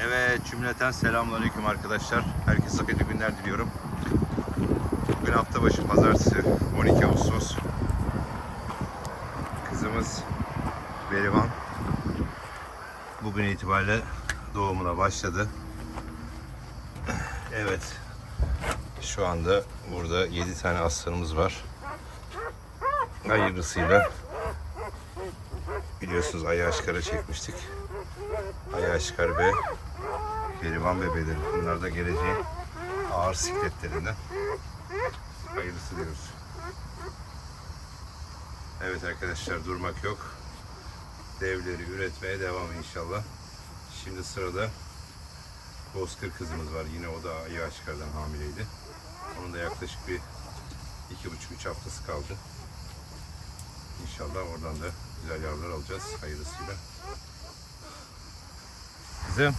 Evet cümleten selamünaleyküm arkadaşlar. Herkese hayırlı günler diliyorum. Bugün hafta başı pazartesi 12 Ağustos. Kızımız Berivan bugün itibariyle doğumuna başladı. Evet. Şu anda burada 7 tane aslanımız var. Hayırlısıyla biliyorsunuz Ayı Aşkar'a çekmiştik. Ayı Aşkar ve Keriman bebeleri. Bunlar da geleceğin ağır sikletlerinden. Hayırlısı diyoruz. Evet arkadaşlar durmak yok. Devleri üretmeye devam inşallah. Şimdi sırada Bozkır kızımız var. Yine o da Ayı Aşkar'dan hamileydi. Onun da yaklaşık bir iki buçuk üç haftası kaldı. İnşallah oradan da güzel yavrular alacağız hayırlısıyla. Kızım.